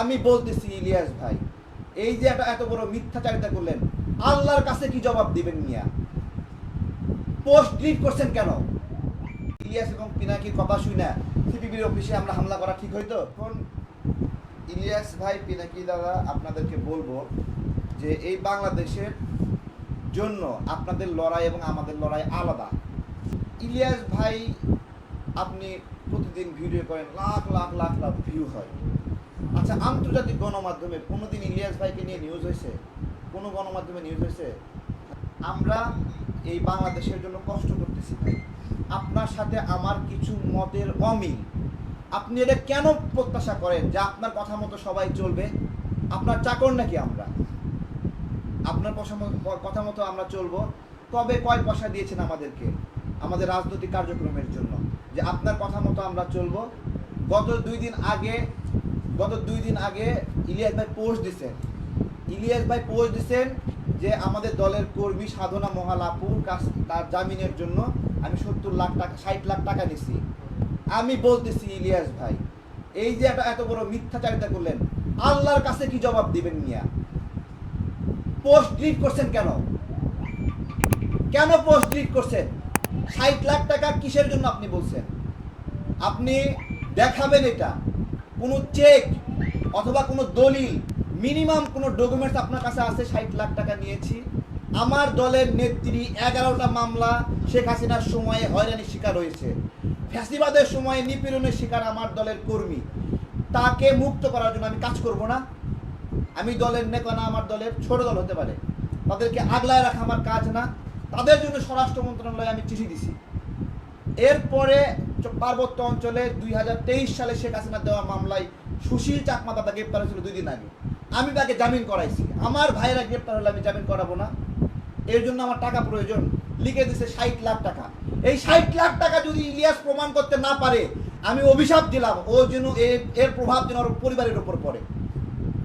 আমি বলতেছি ইলিয়াস ভাই, এই যে একটা এত বড় মিথ্যাচারিতা করলেন, আল্লাহর কাছে কি জবাব দিবেন মিয়া? পোস্ট ডিলিট করছেন কেন? ইলিয়াস এবং পিনাকির কথা শুই না। সিপিবির অফিসে আমরা হামলা করা ঠিক হইতো এখন ইলিয়াস ভাই, পিনাকি দাদা, আপনাদেরকে বলব যে এই বাংলাদেশের জন্য আপনাদের লড়াই এবং আমাদের লড়াই আলাদা। ইলিয়াস ভাই, আপনি প্রতিদিন ভিডিও করেন, লাখ লাখ লাখ লাখ ভিউ হয়। আচ্ছা আন্তর্জাতিক গণমাধ্যমে কোনোদিন ইলিয়াস ভাইকে নিয়ে নিউজ হয়েছে? কোনো গণমাধ্যমে নিউজ হয়েছে? আমরা এই বাংলাদেশের জন্য কষ্ট করতেছি আপনার সাথে আমার কিছু মতের অমিল। আপনি এটা কেন প্রত্যাশা করেন যে আপনার কথা মতো সবাই চলবে? আপনার চাকর নাকি আমরা? আপনার কথা মতো আমরা চলবো। কবে কয় পয়সা দিয়েছেন আমাদেরকে? আমাদের রাজনৈতিক কার্যক্রমের জন্য। যে আপনার কথা মতো আমরা চলবো। গত দুই দিন আগে গত দুই দিন আগে ইলিয়াস ভাই পোস্ট দিছেন। ইলিয়াস ভাই পোস্ট দিছেন যে আমাদের দলের কর্মী সাধনা মহালাপুর কাছ তার জামিনের জন্য আমি সত্তর লাখ টাকা, ষাট লাখ টাকা নিছি। আমি বলতেছি, ইলিয়াস ভাই, এই যে একটা এত বড় মিথ্যাচারিতা করলেন, আল্লাহর কাছে কি জবাব দিবেন মিয়া? পোস্ট ডিলিট করছেন কেন? কেন পোস্ট ডিলিট করছেন? ষাট লাখ টাকা কিসের জন্য আপনি বলছেন? আপনি দেখাবেন এটা। কোনো চেক অথবা কোনো দলিল মিনিমাম কোনো ডকুমেন্টস আপনার কাছে আছে, ষাট লাখ টাকা নিয়েছি। আমার দলের নেত্রী এগারোটা মামলা, শেখ হাসিনার সময়ে হয়রানির শিকার হয়েছে। ফ্যাসিবাদের সময়ে নিপীড়নের শিকার আমার দলের কর্মী। তাকে মুক্ত করার জন্য আমি কাজ করব না। আমি দলের নেতা না, আমার দলের ছোট দল হতে পারে। তাদেরকে আগলায় রাখা আমার কাজ না। তাদের জন্য স্বরাষ্ট্র মন্ত্রণালয়ে আমি চিঠি দিছি। এরপরে পার্বত্য অঞ্চলে দুই সালে শেখ হাসিনা দেওয়া মামলায় সুশীল চাকমা দাদা গ্রেপ্তার হয়েছিল দুই দিন আগে। আমি তাকে জামিন করাইছি। আমার ভাইরা গ্রেপ্তার হলে আমি জামিন করাবো না। এর জন্য আমার টাকা প্রয়োজন। লিখে দিছে ষাট লাখ টাকা। এই ষাট লাখ টাকা যদি ইলিয়াস প্রমাণ করতে না পারে, আমি অভিশাপ দিলাম। ও যেন এর- প্রভাব যেন পরিবারের উপর পড়ে।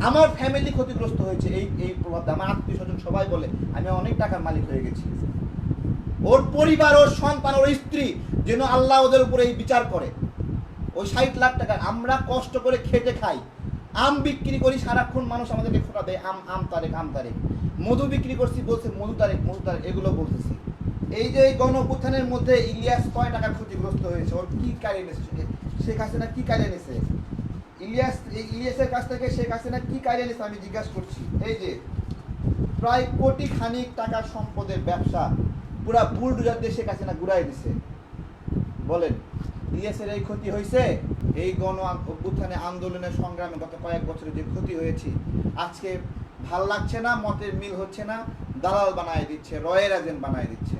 আমার ফ্যামিলি ক্ষতিগ্রস্ত হয়েছে। এই এই প্রভাবটা আমার আত্মীয় স্বজন সবাই বলে, আমি অনেক টাকার মালিক হয়ে গেছি। ওর পরিবার, ওর সন্তান, ওর স্ত্রী যেন আল্লাহ ওদের উপরে এই বিচার করে। ওই ষাট লাখ টাকা আমরা কষ্ট করে খেটে খাই। আম বিক্রি করি, সারাক্ষণ মানুষ আমাদেরকে খোটা দেয়, আম আম তারেক আম তারেক। মধু বিক্রি করছি বলছে, মধু তারেক মধু তারেক, এগুলো বলতেছি। এই যে এই গণ অভ্যুত্থানের মধ্যে ইলিয়াস কয় টাকা ক্ষতিগ্রস্ত হয়েছে? ওর কি কারিয়ে নিয়েছে শেখ হাসিনা কি কারিয়ে নিয়েছে ইলিয়াস ইলিয়াসের কাছ থেকে শেখ হাসিনা কি কারিয়ে নিয়েছে আমি জিজ্ঞাসা করছি। এই যে প্রায় কোটি খানিক টাকার সম্পদের ব্যবসা পুরা বুলডোজার দিয়ে শেখ হাসিনা ঘুরাই দিছে। বলেন ইলিয়াসের এই ক্ষতি হয়েছে? এই গণ অভ্যুত্থানে আন্দোলনের সংগ্রামে গত কয়েক বছরে যে ক্ষতি হয়েছে, আজকে ভালো লাগছে না, মতের মিল হচ্ছে না, দালাল বানায় দিচ্ছে, রয়ের এজেন্ট বানায় দিচ্ছে।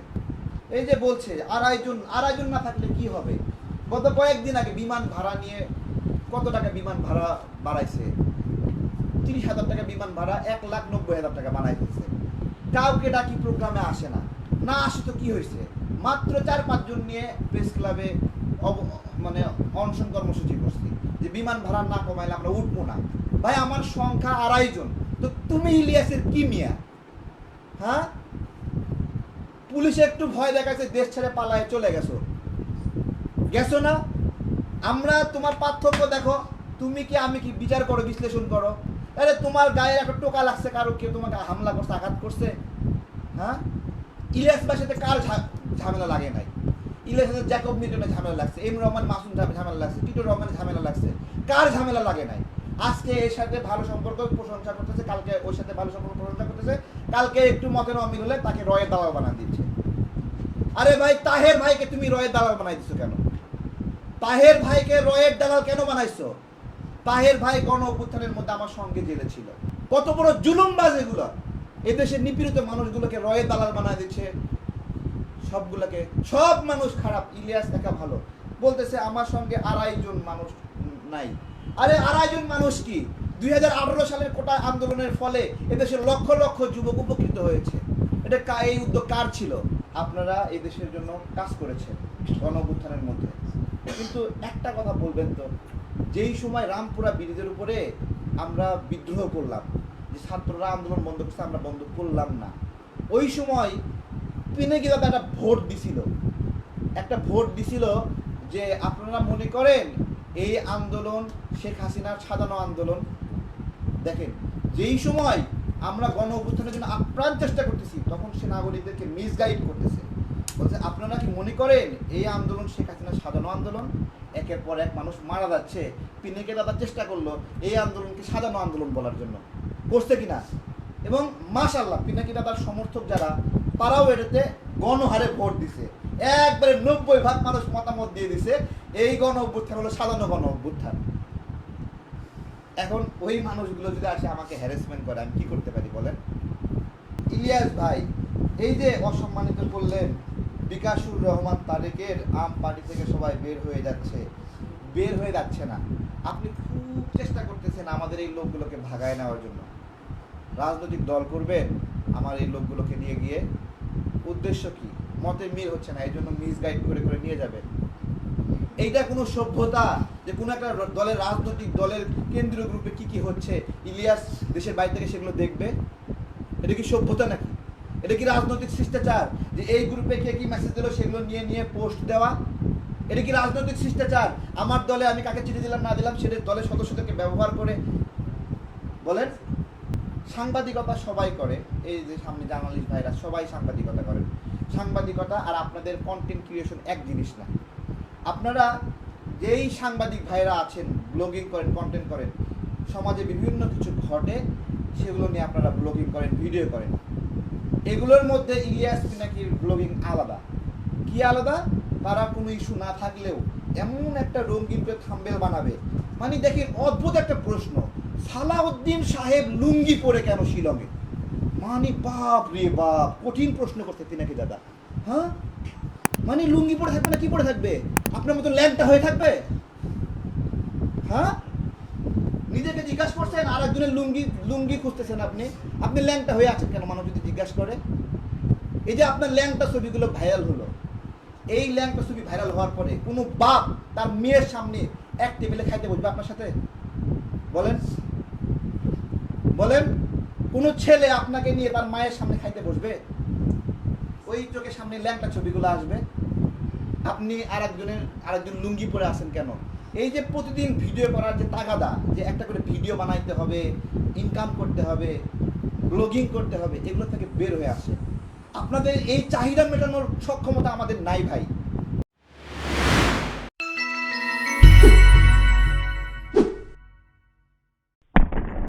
এই যে বলছে আড়াইজন আড়াইজন না থাকলে কি হবে? গত কয়েকদিন আগে বিমান ভাড়া নিয়ে কত টাকা বিমান ভাড়া বাড়াইছে? তিরিশ হাজার টাকা বিমান ভাড়া, এক লাখ নব্বই হাজার টাকা বানাই দিচ্ছে কাউকে ডাকি প্রোগ্রামে আসে না। না আসে তো কি হয়েছে? মাত্র চার পাঁচজন নিয়ে প্রেস ক্লাবে মানে অনশন কর্মসূচি করছি। যে বিমান ভাড়া না কমাইলে আমরা উঠবো না। ভাই, আমার সংখ্যা আড়াই জন। তো তুমি ইলিয়াসের কি মিয়া? হ্যাঁ? পুলিশে একটু ভয় দেখাচ্ছে দেশ ছেড়ে পালায় চলে গেছো। গেছো না? আমরা তোমার পার্থক্য দেখো। তুমি কি, আমি কি বিচার করো, বিশ্লেষণ করো? আরে, তোমার গায়ে একটা টোকা লাগছে, কারও কেউ তোমাকে হামলা করছে, আঘাত করছে? হ্যাঁ? ইলিয়াস বাসাতে কার ঝামেলা লাগে নাই। সাথে জ্যাকব নিউটনের ঝামেলা লাগছে, এম রহমান মাসুম ঝামেলা লাগছে, টিটো রহমানের ঝামেলা লাগছে। কার ঝামেলা লাগে নাই? আজকে এর সাথে ভালো সম্পর্ক প্রশংসা করতেছে, কালকে ওর সাথে ভালো সম্পর্ক প্রশংসা করতেছে, কালকে একটু মতের অমিল হলে তাকে রয়ের দালাল বানা দিচ্ছে। আরে ভাই, তাহের ভাইকে তুমি রয়ের দালাল বানাই দিছো কেন? তাহের ভাইকে রয়ের দালাল কেন বানাইছো? তাহের ভাই গণ অভ্যুত্থানের মধ্যে আমার সঙ্গে জেলে ছিল। কত বড় জুলুমবাজ এগুলো। এদেশের নিপীড়িত মানুষগুলোকে রয়ের দালাল বানায় দিচ্ছে সবগুলোকে, সব মানুষ খারাপ, ইলিয়াস একা ভালো। বলতেছে, আমার সঙ্গে আড়াই জন মানুষ নাই। আরে, আড়াই জন মানুষ কি? দুই সালের কোটা আন্দোলনের ফলে এদেশের লক্ষ লক্ষ যুবক উপকৃত হয়েছে। এটা এই উদ্যোগ কার ছিল? আপনারা এই দেশের জন্য কাজ করেছেন গণ অভ্যুত্থানের মধ্যে। কিন্তু একটা কথা বলবেন তো, যেই সময় রামপুরা ব্রিজের উপরে আমরা বিদ্রোহ করলাম, যে ছাত্ররা আন্দোলন বন্ধ করছে, আমরা বন্ধ করলাম না, ওই সময় পিনেকি দাদা একটা ভোট দিছিল। একটা ভোট দিছিল যে আপনারা মনে করেন এই আন্দোলন শেখ হাসিনার সাজানো আন্দোলন। দেখেন, যেই সময় আমরা গণ অভ্যুত্থানের জন্য আপ্রাণ চেষ্টা করতেছি, তখন সে নাগরিকদেরকে মিসগাইড করতেছে। বলছে, আপনারা কি মনে করেন এই আন্দোলন শেখ হাসিনার সাজানো আন্দোলন? একের পর এক মানুষ মারা যাচ্ছে। পিনিকে দাদা চেষ্টা করল এই আন্দোলনকে সাজানো আন্দোলন বলার জন্য। করছে কিনা? এবং মাশাল্লাহ পিনাকি তার সমর্থক যারা, তারাও এটাতে গণহারে ভোট দিছে। একবারে নব্বই ভাগ মানুষ মতামত দিয়ে দিছে, এই গণ অভ্যুত্থান হলো সাধারণ গণ অভ্যুত্থান। এখন ওই মানুষগুলো যদি আসে আমাকে হ্যারাসমেন্ট করে, আমি কি করতে পারি বলেন? ইলিয়াস ভাই, এই যে অসম্মানিত করলেন, বিকাশুর রহমান তারেকের আম পার্টি থেকে সবাই বের হয়ে যাচ্ছে। বের হয়ে যাচ্ছে না। আপনি খুব চেষ্টা করতেছেন আমাদের এই লোকগুলোকে ভাগায় নেওয়ার জন্য। রাজনৈতিক দল করবেন আমার এই লোকগুলোকে নিয়ে গিয়ে। উদ্দেশ্য কি? মতে মিল হচ্ছে না এই জন্য মিসগাইড করে করে নিয়ে যাবেন এইটা কোনো সভ্যতা? যে কোনো একটা দলের, রাজনৈতিক দলের কেন্দ্রীয় গ্রুপে কি কি হচ্ছে? ইলিয়াস দেশের বাইরে থেকে সেগুলো দেখবে। এটা কি সভ্যতা নাকি? এটা কি রাজনৈতিক শিষ্টাচার? যে এই গ্রুপে কে কি মেসেজ দিল সেগুলো নিয়ে নিয়ে পোস্ট দেওয়া? এটা কি রাজনৈতিক শিষ্টাচার? আমার দলে আমি কাকে চিঠি দিলাম, না দিলাম, সেটা দলের সদস্যদেরকে ব্যবহার করে। বলেন। সাংবাদিকতা সবাই করে, এই যে সামনে জার্নালিস্ট ভাইরা সবাই সাংবাদিকতা করেন সাংবাদিকতা আর আপনাদের কন্টেন্ট ক্রিয়েশন এক জিনিস না। আপনারা যেই সাংবাদিক ভাইরা আছেন ব্লগিং করেন কন্টেন্ট করেন, সমাজে বিভিন্ন কিছু ঘটে, সেগুলো নিয়ে আপনারা ব্লগিং করেন ভিডিও করেন। এগুলোর মধ্যে ইলিয়াস পিনাকির ব্লগিং আলাদা? কি আলাদা? তারা কোনো ইস্যু না থাকলেও এমন একটা করে থাম্বেল বানাবে। মানে দেখেন অদ্ভুত একটা প্রশ্ন। সালাউদ্দিন সাহেব লুঙ্গি পরে কেন শিলংয়ে? মানে বাপ রে বাপ, কঠিন প্রশ্ন করতে নাকি দাদা। হ্যাঁ? মানে লুঙ্গি পরে থাকবে না কি পরে থাকবে? আপনার মতো ল্যাংটা হয়ে থাকবে? হ্যাঁ? নিজেকে জিজ্ঞাসা করছেন আর একজনের লুঙ্গি লুঙ্গি খুঁজতেছেন আপনি। আপনি ল্যাংটা হয়ে আছেন কেন? মানুষ যদি জিজ্ঞাসা করে। এই যে আপনার ল্যাংটা ছবিগুলো ভাইরাল হলো, এই ল্যাংটা ছবি ভাইরাল হওয়ার পরে কোনো বাপ তার মেয়ের সামনে এক টেবিলে খাইতে বসবে আপনার সাথে? বলেন। বলেন, কোনো ছেলে আপনাকে নিয়ে তার মায়ের সামনে খাইতে বসবে? ওই চোখের সামনে ল্যাংটা ছবিগুলো আসবে। আপনি আর একজনের আরেকজন লুঙ্গি পরে আছেন কেন? এই যে প্রতিদিন ভিডিও করার যে তাগাদা, যে একটা করে ভিডিও বানাইতে হবে ইনকাম করতে হবে ব্লগিং করতে হবে, এগুলো থেকে বের হয়ে আসে। আপনাদের এই চাহিদা মেটানোর সক্ষমতা আমাদের নাই ভাই।